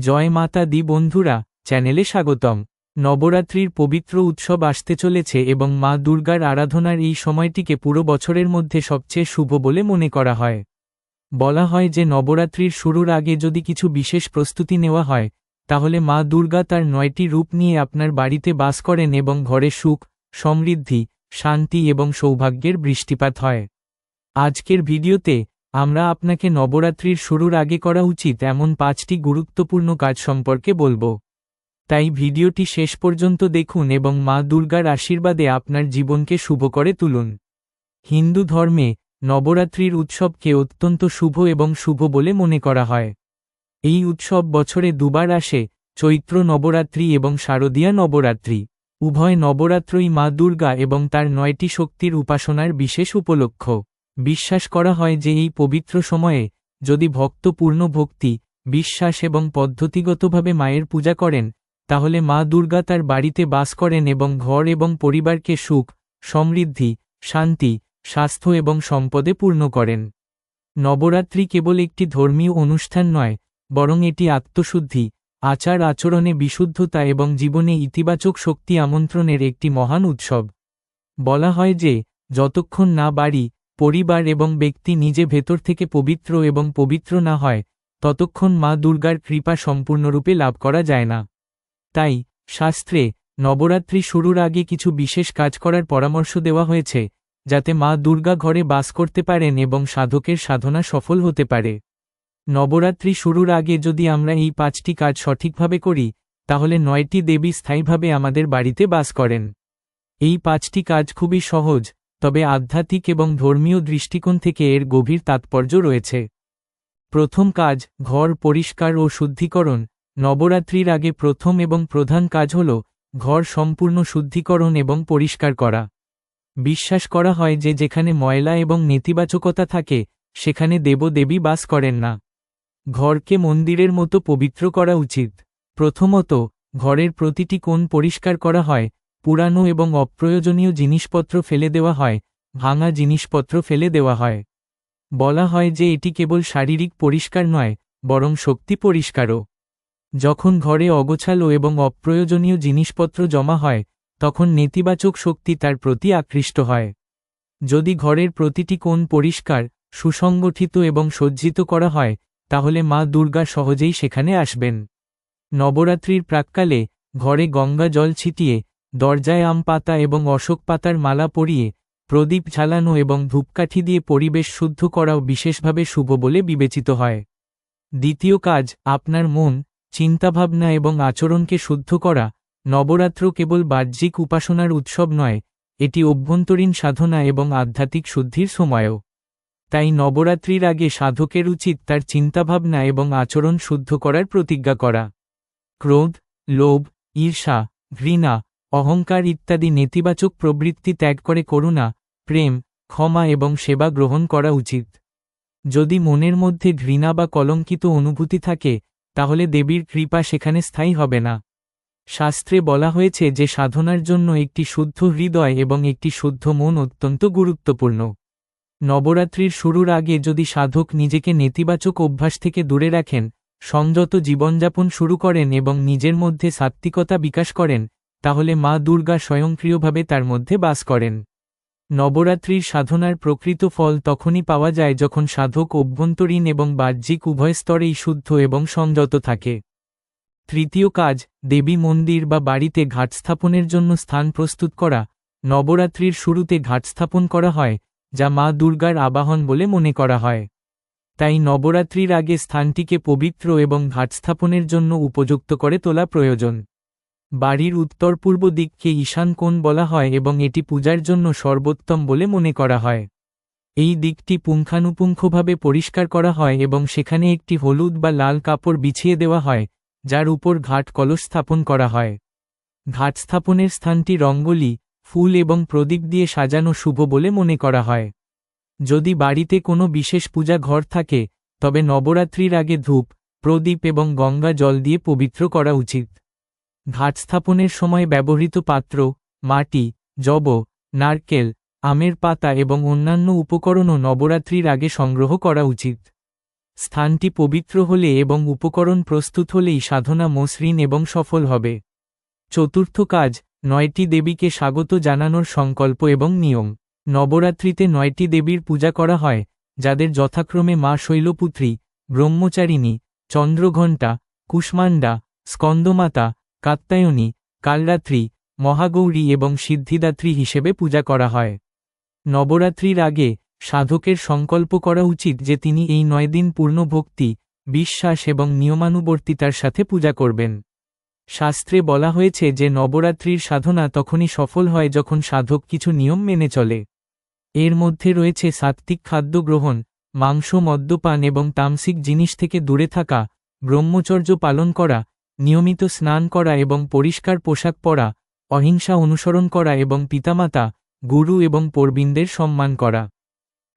জয় মাতা দি বন্ধুরা, চ্যানেলে স্বাগতম। নবরাত্রির পবিত্র উৎসব আসতে চলেছে এবং মা দুর্গার আরাধনার এই সময়টিকে পুরো বছরের মধ্যে সবচেয়ে শুভ বলে মনে করা হয়। বলা হয় যে নবরাত্রির শুরুর আগে যদি কিছু বিশেষ প্রস্তুতি নেওয়া হয়, তাহলে মা দুর্গা তার নয়টি রূপ নিয়ে আপনার বাড়িতে বাস করেন এবং ঘরে সুখ, সমৃদ্ধি, শান্তি এবং সৌভাগ্যের বৃষ্টিপাত হয়। আজকের ভিডিওতে আমরা আপনাকে নবরাত্রির শুরুর আগে করা উচিত এমন পাঁচটি গুরুত্বপূর্ণ কাজ সম্পর্কে বলব। তাই ভিডিওটি শেষ পর্যন্ত দেখুন এবং মা দুর্গার আশীর্বাদে আপনার জীবনকে শুভ করে তুলুন। হিন্দু ধর্মে নবরাত্রির উৎসবকে অত্যন্ত শুভ এবং শুভ বলে মনে করা হয়। এই উৎসব বছরে দুবার আসে, চৈত্র নবরাত্রি এবং শারদীয়া নবরাত্রি। উভয় নবরাত্রই মা দুর্গা এবং তার নয়টি শক্তির উপাসনার বিশেষ উপলক্ষ। বিশ্বাস করা হয় যে এই পবিত্র সময়ে, যদি ভক্ত পূর্ণ ভক্তি, বিশ্বাস এবং পদ্ধতিগতভাবে মায়ের পূজা করেন, তাহলে মা দুর্গা তার বাড়িতে বাস করেন এবং ঘর এবং পরিবারকে সুখ, সমৃদ্ধি, শান্তি, স্বাস্থ্য এবং সম্পদে পূর্ণ করেন। নবরাত্রি কেবল একটি ধর্মীয় অনুষ্ঠান নয়, বরং এটি আত্মশুদ্ধি, আচার আচরণে বিশুদ্ধতা এবং জীবনে ইতিবাচক শক্তি আমন্ত্রণের একটি মহান উৎসব। বলা হয় যে, যতক্ষণ না বাড়ি পরিবার এবং ব্যক্তি নিজে ভেতর থেকে পবিত্র এবং পবিত্র না হয়, ততক্ষণ মা দুর্গার কৃপা সম্পূর্ণরূপে লাভ করা যায় না। তাই, শাস্ত্রে, নবরাত্রি শুরুর আগে কিছু বিশেষ কাজ করার পরামর্শ দেওয়া হয়েছে, যাতে মা দুর্গা ঘরে বাস করতে পারেন এবং সাধকের সাধনা সফল হতে পারে। নবরাত্রি শুরুর আগে যদি আমরা এই পাঁচটি কাজ সঠিকভাবে করি, তাহলে নয়টি দেবী স্থায়ীভাবে আমাদের বাড়িতে বাস করেন। এই পাঁচটি কাজ খুবই সহজ তবে আধ্যাত্মিক এবং ধর্মীয় দৃষ্টিকোণ থেকে এর গভীর তাৎপর্য রয়েছে। প্রথম কাজ, ঘর পরিষ্কার ও শুদ্ধিকরণ। নবরাত্রির আগে প্রথম এবং প্রধান কাজ হল, ঘর সম্পূর্ণ শুদ্ধিকরণ এবং পরিষ্কার করা। বিশ্বাস করা হয় যে যেখানে ময়লা এবং নেতিবাচকতা থাকে, সেখানে দেবদেবী বাস করেন না। ঘরকে মন্দিরের মতো পবিত্র করা উচিত। প্রথমত, ঘরের প্রতিটি কোণ পরিষ্কার করা হয় পুরানো এবং অপ্রয়োজনীয় জিনিসপত্র ফেলে দেওয়া হয়, ভাঙা জিনিসপত্র ফেলে দেওয়া হয়। বলা হয় যে এটি কেবল শারীরিক পরিষ্কার নয়, বরং শক্তি পরিষ্কারও। যখন ঘরে অগোছালো এবং অপ্রয়োজনীয় জিনিসপত্র জমা হয়, তখন নেতিবাচক শক্তি তার প্রতি আকৃষ্ট হয়। যদি ঘরের প্রতিটি কোণ পরিষ্কার, সুসংগঠিত এবং সজ্জিত করা হয়, তাহলে মা দুর্গা সহজেই সেখানে আসবেন। নবরাত্রির প্রাককালে ঘরে গঙ্গা জল ছিটিয়ে দরজায় আম পাতা এবং অশোক পাতার মালা পরিয়ে, প্রদীপ ঝালানো এবং ধূপকাঠি দিয়ে পরিবেশ শুদ্ধ করাও বিশেষভাবে শুভ বলে বিবেচিত হয়। দ্বিতীয় কাজ, আপনার মন, চিন্তাভাবনা এবং আচরণকে শুদ্ধ করা, নবরাত্র কেবল বাহ্যিক উপাসনার উৎসব নয়, এটি অভ্যন্তরীণ সাধনা এবং আধ্যাত্মিক শুদ্ধির সময়ও। তাই নবরাত্রির আগে সাধকের উচিত তার চিন্তাভাবনা এবং আচরণ শুদ্ধ করার প্রতিজ্ঞা করা। ক্রোধ, লোভ, ঈর্ষা, ঘৃণা অহংকার ইত্যাদি নেতিবাচক প্রবৃত্তি ত্যাগ করে করুণা, প্রেম, ক্ষমা এবং সেবা গ্রহণ করা উচিত। যদি মনের মধ্যে ঘৃণা বা কলঙ্কিত অনুভূতি থাকে, তাহলে দেবীর কৃপা সেখানে স্থায়ী হবে না। শাস্ত্রে বলা হয়েছে যে সাধনার জন্য একটি শুদ্ধ হৃদয় এবং একটি শুদ্ধ মন অত্যন্ত গুরুত্বপূর্ণ। নবরাত্রির শুরুর আগে যদি সাধক নিজেকে নেতিবাচক অভ্যাস থেকে দূরে রাখেন, সংযত জীবনযাপন শুরু করেন এবং নিজের মধ্যে সাত্ত্বিকতা বিকাশ করেন তাহলে মা দুর্গা স্বয়ংক্রিয়ভাবে তার মধ্যে বাস করেন। নবরাত্রির সাধনার প্রকৃত ফল তখনই পাওয়া যায় যখন সাধক অভ্যন্তরীণ এবং বাহ্যিক উভয় স্তরেই শুদ্ধ এবং সংযত থাকে। তৃতীয় কাজ, দেবী মন্দির বা বাড়িতে ঘাট স্থাপনের জন্য স্থান প্রস্তুত করা। নবরাত্রির শুরুতে ঘাট স্থাপন করা হয়, যা মা দুর্গার আবাহন বলে মনে করা হয়। তাই নবরাত্রির আগে স্থানটিকে পবিত্র এবং ঘাট স্থাপনের জন্য উপযুক্ত করে তোলা প্রয়োজন। বাড়ির উত্তর পূর্ব দিককে ঈশান কোণ বলা হয় এবং এটি পূজার জন্য সর্বোত্তম বলে মনে করা হয়। এই দিকটি পুঙ্খানুপুঙ্খভাবে পরিষ্কার করা হয় এবং সেখানে একটি হলুদ বা লাল কাপড় বিছিয়ে দেওয়া হয়, যার উপর ঘাট কলস স্থাপন করা হয়। ঘাট স্থাপনের স্থানটি রঙ্গলি, ফুল এবং প্রদীপ দিয়ে সাজানো শুভ বলে মনে করা হয়। যদি বাড়িতে কোনো বিশেষ পূজা ঘর থাকে, তবে নবরাত্রির আগে ধূপ, প্রদীপ এবং গঙ্গা জল দিয়ে পবিত্র করা উচিত। ঘাট স্থাপনের সময় ব্যবহৃত পাত্র, মাটি জব নারকেল, আমের পাতা এবং অন্যান্য উপকরণও নবরাত্রির আগে সংগ্রহ করা উচিত। স্থানটি পবিত্র হলে এবং উপকরণ প্রস্তুত হলেই সাধনা মসৃণ এবং সফল হবে। চতুর্থ কাজ, নয়টি দেবীকে স্বাগত জানানোর সংকল্প এবং নিয়ম। নবরাত্রিতে নয়টি দেবীর পূজা করা হয়, যাদের যথাক্রমে মা শৈলপুত্রী, ব্রহ্মচারিণী, চন্দ্রঘণ্টা কুষ্মান্ডা স্কন্দমাতা কাত্তায়নী কালরাত্রি, মহাগৌরী এবং সিদ্ধিদাত্রী হিসেবে পূজা করা হয়। নবরাত্রির আগে সাধকের সংকল্প করা উচিত যে তিনি এই নয় দিন পূর্ণ ভক্তি বিশ্বাস এবং নিয়মানুবর্তিতার সাথে পূজা করবেন। শাস্ত্রে বলা হয়েছে যে নবরাত্রির সাধনা তখনই সফল হয় যখন সাধক কিছু নিয়ম মেনে চলে। এর মধ্যে রয়েছে সাত্ত্বিক খাদ্য গ্রহণ মাংস, মদ্যপান এবং তামসিক জিনিস থেকে দূরে থাকা, ব্রহ্মচর্য পালন করা নিয়মিত স্নান করা এবং পরিষ্কার পোশাক পরা, অহিংসা অনুসরণ করা এবং পিতামাতা, গুরু এবং পরবিন্দের সম্মান করা।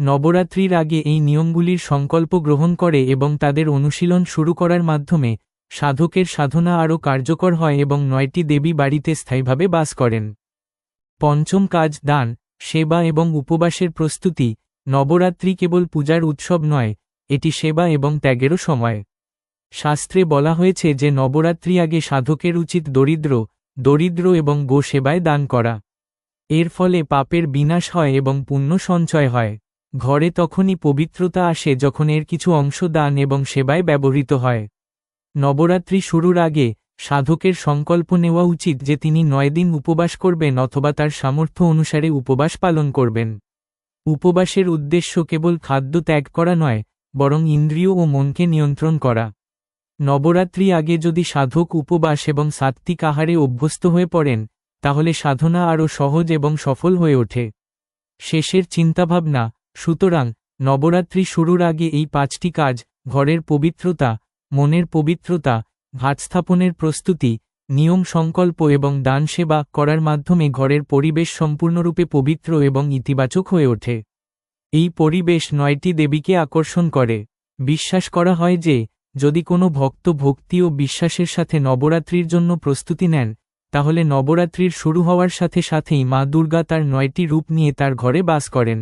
নবরাত্রির আগে এই নিয়মগুলির সংকল্প গ্রহণ করে এবং তাদের অনুশীলন শুরু করার মাধ্যমে সাধকের সাধনা আরও কার্যকর হয় এবং নয়টি দেবী বাড়িতে স্থায়ীভাবে বাস করেন। পঞ্চম কাজ দান, সেবা এবং উপবাসের প্রস্তুতি। নবরাত্রি কেবল পূজার উৎসব নয়, এটি সেবা এবং ত্যাগেরও সময়। শাস্ত্রে বলা হয়েছে যে নবরাত্রি আগে সাধকের উচিত দরিদ্র দরিদ্র এবং গো সেবায় দান করা। এর ফলে পাপের বিনাশ হয় এবং পুণ্য সঞ্চয় হয়। ঘরে তখনই পবিত্রতা আসে যখন এর কিছু অংশ দান এবং সেবায় ব্যবহৃত হয়। নবরাত্রি শুরুর আগে সাধকের সংকল্প নেওয়া উচিত যে তিনি নয় দিন উপবাস করবেন অথবা তার সামর্থ্য অনুসারে উপবাস পালন করবেন। উপবাসের উদ্দেশ্য কেবল খাদ্য ত্যাগ করা নয়, বরং ইন্দ্রিয় ও মনকে নিয়ন্ত্রণ করা। নবরাত্রি আগে যদি সাধক উপবাস এবং সাত্ত্বিক আহারে অভ্যস্ত হয়ে পড়েন, তাহলে সাধনা আরও সহজ এবং সফল হয়ে ওঠে। শেষের চিন্তাভাবনা, সুতরাং নবরাত্রি শুরুর আগে এই পাঁচটি কাজ, ঘরের পবিত্রতা, মনের পবিত্রতা, ঘাট স্থাপনের প্রস্তুতি, নিয়ম সংকল্প এবং দান সেবা করার মাধ্যমে ঘরের পরিবেশ সম্পূর্ণরূপে পবিত্র এবং ইতিবাচক হয়ে ওঠে। এই পরিবেশ নয়টি দেবীকে আকর্ষণ করে। বিশ্বাস করা হয় যে যদি কোনো ভক্ত ভক্তি ও বিশ্বাসের সাথে নবরাত্রির জন্য প্রস্তুতি নেন, তাহলে নবরাত্রির শুরু হওয়ার সাথে সাথেই মা দুর্গা তার নয়টি রূপ নিয়ে তার ঘরে বাস করেন।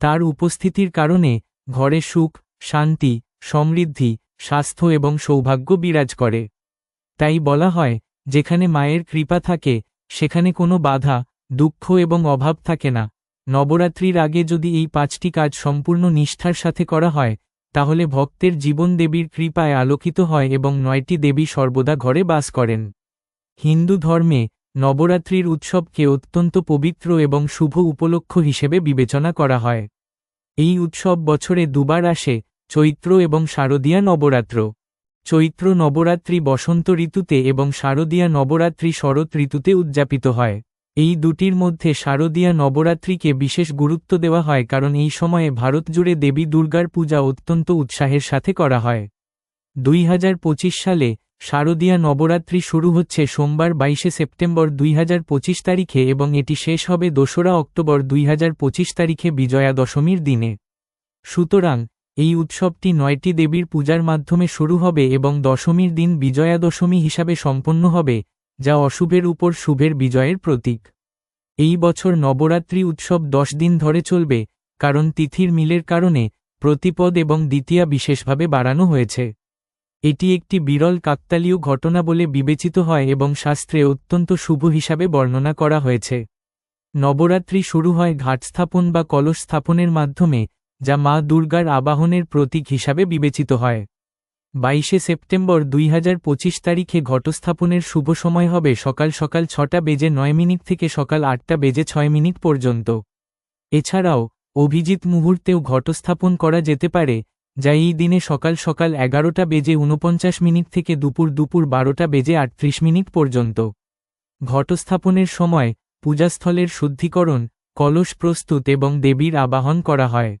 তার উপস্থিতির কারণে ঘরে সুখ, শান্তি, সমৃদ্ধি, স্বাস্থ্য এবং সৌভাগ্য বিরাজ করে। তাই বলা হয়, যেখানে মায়ের কৃপা থাকে, সেখানে কোনো বাধা, দুঃখ এবং অভাব থাকে না। নবরাত্রির আগে যদি এই পাঁচটি কাজ সম্পূর্ণ নিষ্ঠার সাথে করা হয় তাহলে ভক্তের জীবন দেবীর কৃপায় আলোকিত হয় এবং নয়টি দেবী সর্বদা ঘরে বাস করেন। হিন্দু ধর্মে নবরাত্রির উৎসবকে অত্যন্ত পবিত্র এবং শুভ উপলক্ষ হিসেবে বিবেচনা করা হয়। এই উৎসব বছরে দুবার আসে, চৈত্র এবং শারদীয়া নবরাত্র। চৈত্র নবরাত্রি বসন্ত ঋতুতে এবং শারদীয়া নবরাত্রি শরৎ ঋতুতে উদযাপিত হয়। এই দুটির মধ্যে শারদীয়া নবরাত্রিকে বিশেষ গুরুত্ব দেওয়া হয় কারণ এই সময়ে ভারত জুড়ে দেবী দুর্গার পূজা অত্যন্ত উৎসাহের সাথে করা হয়। দুই হাজার পঁচিশ সালে শারদীয়া নবরাত্রি শুরু হচ্ছে সোমবার বাইশে সেপ্টেম্বর দুই হাজার পঁচিশ তারিখে এবং এটি শেষ হবে দোসরা অক্টোবর দুই হাজার পঁচিশ তারিখে বিজয়া দশমীর দিনে। সুতরাং, এই উৎসবটি নয়টি দেবীর পূজার মাধ্যমে শুরু হবে এবং দশমীর দিন বিজয়া দশমী হিসাবে সম্পন্ন হবে যা অশুভের উপর শুভের বিজয়ের প্রতীক। এই বছর নবরাত্রি উৎসব দশ দিন ধরে চলবে, কারণ তিথির মিলের কারণে প্রতিপদ এবং দ্বিতীয়া বিশেষভাবে বাড়ানো হয়েছে। এটি একটি বিরল কাকতালীয় ঘটনা বলে বিবেচিত হয় এবং শাস্ত্রে অত্যন্ত শুভ হিসাবে বর্ণনা করা হয়েছে। নবরাত্রি শুরু হয় ঘাট স্থাপন বা কলস স্থাপনের মাধ্যমে, যা মা দুর্গার আবাহনের প্রতীক হিসাবে বিবেচিত হয়। বাইশে সেপ্টেম্বর দুই হাজার পঁচিশ তারিখে ঘটস্থাপনের শুভ সময় হবে সকাল সকাল ছটা বেজে নয় মিনিট থেকে সকাল আটটা বেজে ছয় মিনিট পর্যন্ত। এছাড়াও, অভিজিৎ মুহূর্তেও ঘটস্থাপন করা যেতে পারে, যা এই দিনে সকাল সকাল এগারোটা বেজে উনপঞ্চাশ মিনিট থেকে দুপুর দুপুর বারোটা বেজে আটত্রিশ মিনিট পর্যন্ত। ঘটস্থাপনের সময়, পূজাস্থলের শুদ্ধিকরণ, কলস প্রস্তুত এবং দেবীর আবাহন করা হয়।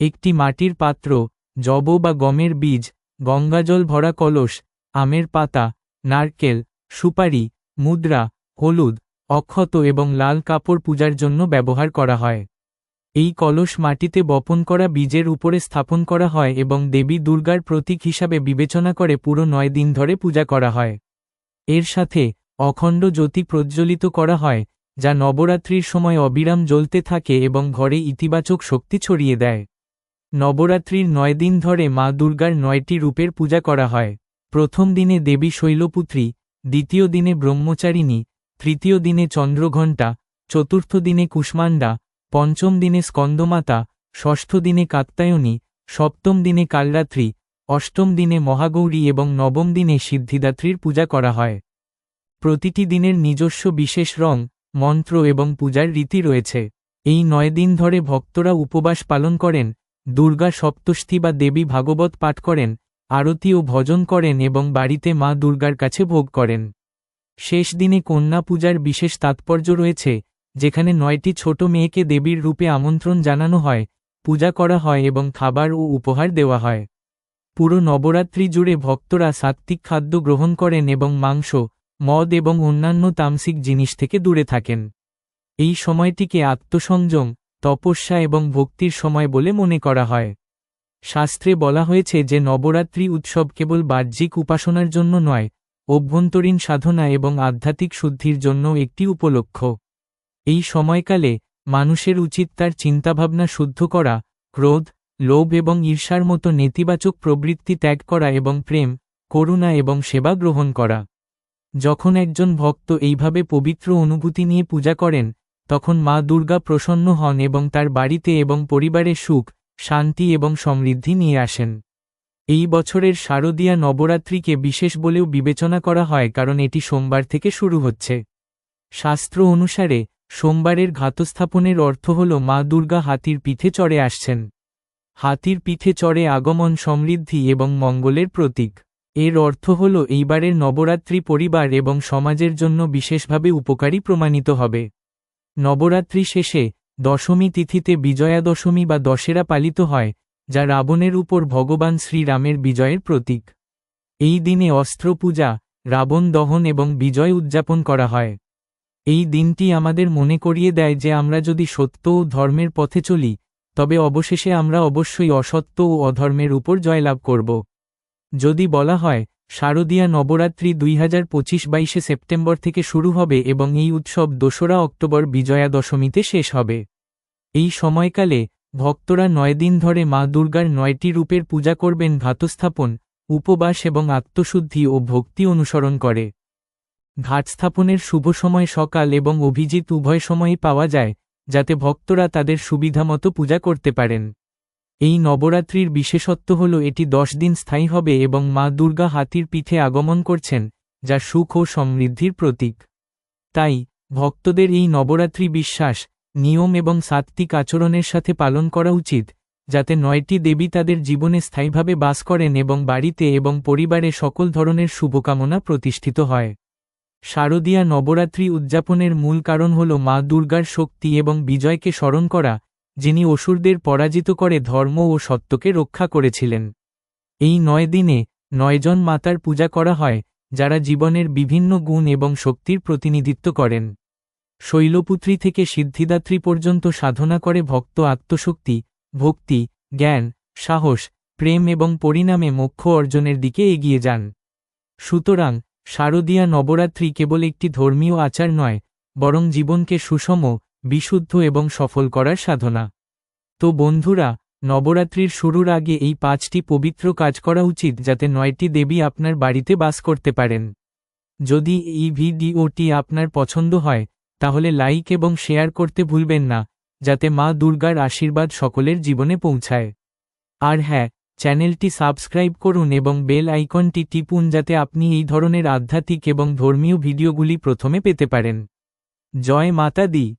একটি মাটির পাত্র জব বা গমের বীজ গঙ্গাজল ভরা কলস, আমের পাতা, নারকেল, সুপারি, মুদ্রা, হলুদ, অক্ষত এবং লাল কাপড় পূজার জন্য ব্যবহার করা হয়। এই কলস মাটিতে বপন করা বীজের উপরে স্থাপন করা হয় এবং দেবী দুর্গার প্রতীক হিসাবে বিবেচনা করে পুরো নয় দিন ধরে পূজা করা হয়। এর সাথে অখণ্ড জ্যোতি প্রজ্জ্বলিত করা হয়, যা নবরাত্রির সময় অবিরাম জ্বলতে থাকে এবং ঘরে ইতিবাচক শক্তি ছড়িয়ে দেয়। নবরাত্রির নয় দিন ধরে মা দুর্গার নয়টি রূপের পূজা করা হয়। প্রথম দিনে দেবী শৈলপুত্রী, দ্বিতীয় দিনে ব্রহ্মচারিণী, তৃতীয় দিনে চন্দ্রঘণ্টা, চতুর্থ দিনে কুষ্মাণ্ডা, পঞ্চম দিনে স্কন্দমাতা, ষষ্ঠ দিনে কাত্তায়নী সপ্তম দিনে কালরাত্রি, অষ্টম দিনে মহাগৌরী এবং নবম দিনে সিদ্ধিদাত্রীর পূজা করা হয়। প্রতিটি দিনের নিজস্ব বিশেষ রং, মন্ত্র এবং পূজার রীতি রয়েছে। এই নয় দিন ধরে ভক্তরা উপবাস পালন করেন দুর্গা সপ্তষ্ঠী বা দেবী ভাগবত পাঠ করেন, আরতি ও ভজন করেন এবং বাড়িতে মা দুর্গার কাছে ভোগ করেন। শেষ দিনে কন্যা পূজার বিশেষ তাৎপর্য রয়েছে, যেখানে নয়টি ছোট মেয়েকে দেবীর রূপে আমন্ত্রণ জানানো হয়, পূজা করা হয় এবং খাবার ও উপহার দেওয়া হয়। পুরো নবরাত্রি জুড়ে ভক্তরা সাত্ত্বিক খাদ্য গ্রহণ করেন এবং মাংস, মদ এবং অন্যান্য তামসিক জিনিস থেকে দূরে থাকেন। এই সময়টিকে আত্মসংযম তপস্যা এবং ভক্তির সময় বলে মনে করা হয়। শাস্ত্রে বলা হয়েছে যে নবরাত্রি উৎসব কেবল বাহ্যিক উপাসনার জন্য নয়, অভ্যন্তরীণ সাধনা এবং আধ্যাত্মিক শুদ্ধির জন্য একটি উপলক্ষ। এই সময়কালে মানুষের উচিত তার চিন্তাভাবনা শুদ্ধ করা, ক্রোধ, লোভ এবং ঈর্ষার মতো নেতিবাচক প্রবৃত্তি ত্যাগ করা এবং প্রেম, করুণা এবং সেবা গ্রহণ করা। যখন একজন ভক্ত এইভাবে পবিত্র অনুভূতি নিয়ে পূজা করেন তখন মা দুর্গা প্রসন্ন হন এবং তার বাড়িতে এবং পরিবারে সুখ, শান্তি এবং সমৃদ্ধি নিয়ে আসেন। এই বছরের শারদীয়া নবরাত্রিকে বিশেষ বলেও বিবেচনা করা হয় কারণ এটি সোমবার থেকে শুরু হচ্ছে। শাস্ত্র অনুসারে, সোমবারের ঘাতস্থাপনের অর্থ হল মা দুর্গা হাতির পিঠে চড়ে আসছেন। হাতির পিঠে চড়ে আগমন সমৃদ্ধি এবং মঙ্গলের প্রতীক। এর অর্থ হল এইবারের নবরাত্রি পরিবার এবং সমাজের জন্য বিশেষভাবে উপকারী প্রমাণিত হবে। নবরাত্রি শেষে দশমী তিথিতে বিজয়া দশমী বা দশেরা পালিত হয়, যা রাবণের উপর ভগবান শ্রীরামের বিজয়ের প্রতীক। এই দিনে অস্ত্র পূজা রাবণ দহন এবং বিজয় উদযাপন করা হয়। এই দিনটি আমাদের মনে করিয়ে দেয় যে আমরা যদি সত্য ও ধর্মের পথে চলি, তবে অবশেষে আমরা অবশ্যই অসত্য ও অধর্মের উপর জয়লাভ করব। যদি বলা হয় শারদীয়া নবরাত্রি দুই হাজার পঁচিশ বাইশে সেপ্টেম্বর থেকে শুরু হবে এবং এই উৎসব দোসরা অক্টোবর বিজয়া দশমীতে শেষ হবে। এই সময়কালে ভক্তরা নয় দিন ধরে মা দুর্গার নয়টি রূপের পূজা করবেন, ঘাতস্থাপন, উপবাস এবং আত্মশুদ্ধি ও ভক্তি অনুসরণ করে। ঘাট স্থাপনের শুভ সময় সকাল এবং অভিজিৎ উভয় সময়ই পাওয়া যায়, যাতে ভক্তরা তাদের সুবিধামতো পূজা করতে পারেন। এই নবরাত্রির বিশেষত্ব হল এটি দশ দিন স্থায়ী হবে এবং মা দুর্গা হাতির পিঠে আগমন করছেন, যা সুখ ও সমৃদ্ধির প্রতীক। তাই, ভক্তদের এই নবরাত্রি বিশ্বাস, নিয়ম এবং সাত্ত্বিক আচরণের সাথে পালন করা উচিত, যাতে নয়টি দেবী তাদের জীবনে স্থায়ীভাবে বাস করেন এবং বাড়িতে এবং পরিবারে সকল ধরনের শুভকামনা প্রতিষ্ঠিত হয়। শারদীয়া নবরাত্রি উদযাপনের মূল কারণ হল মা দুর্গার শক্তি এবং বিজয়কে স্মরণ করা যিনি অসুরদের পরাজিত করে ধর্ম ও সত্যকে রক্ষা করেছিলেন। এই নয় দিনে নয়জন মাতার পূজা করা হয়, যারা জীবনের বিভিন্ন গুণ এবং শক্তির প্রতিনিধিত্ব করেন। শৈলপুত্রী থেকে সিদ্ধিদাত্রী পর্যন্ত সাধনা করে ভক্ত আত্মশক্তি, ভক্তি, জ্ঞান, সাহস, প্রেম এবং পরিণামে মোক্ষ অর্জনের দিকে এগিয়ে যান। সুতরাং শারদীয়া নবরাত্রি কেবল একটি ধর্মীয় আচার নয়, বরং জীবনকে সুষম বিশুদ্ধ এবং সফল করার সাধনা। তো বন্ধুরা, নবরাত্রির শুরুর আগে এই পাঁচটি পবিত্র কাজ করা উচিত যাতে নয়টি দেবী আপনার বাড়িতে বাস করতে পারেন। যদি এই ভিডিওটি আপনার পছন্দ হয়, তাহলে লাইক এবং শেয়ার করতে ভুলবেন না, যাতে মা দুর্গার আশীর্বাদ সকলের জীবনে পৌঁছায়। আর হ্যাঁ চ্যানেলটি সাবস্ক্রাইব করুন এবং বেল আইকনটি টিপুন যাতে আপনি এই ধরনের আধ্যাত্মিক এবং ধর্মীয় ভিডিওগুলি প্রথমে পেতে পারেন। জয় মাতা দি।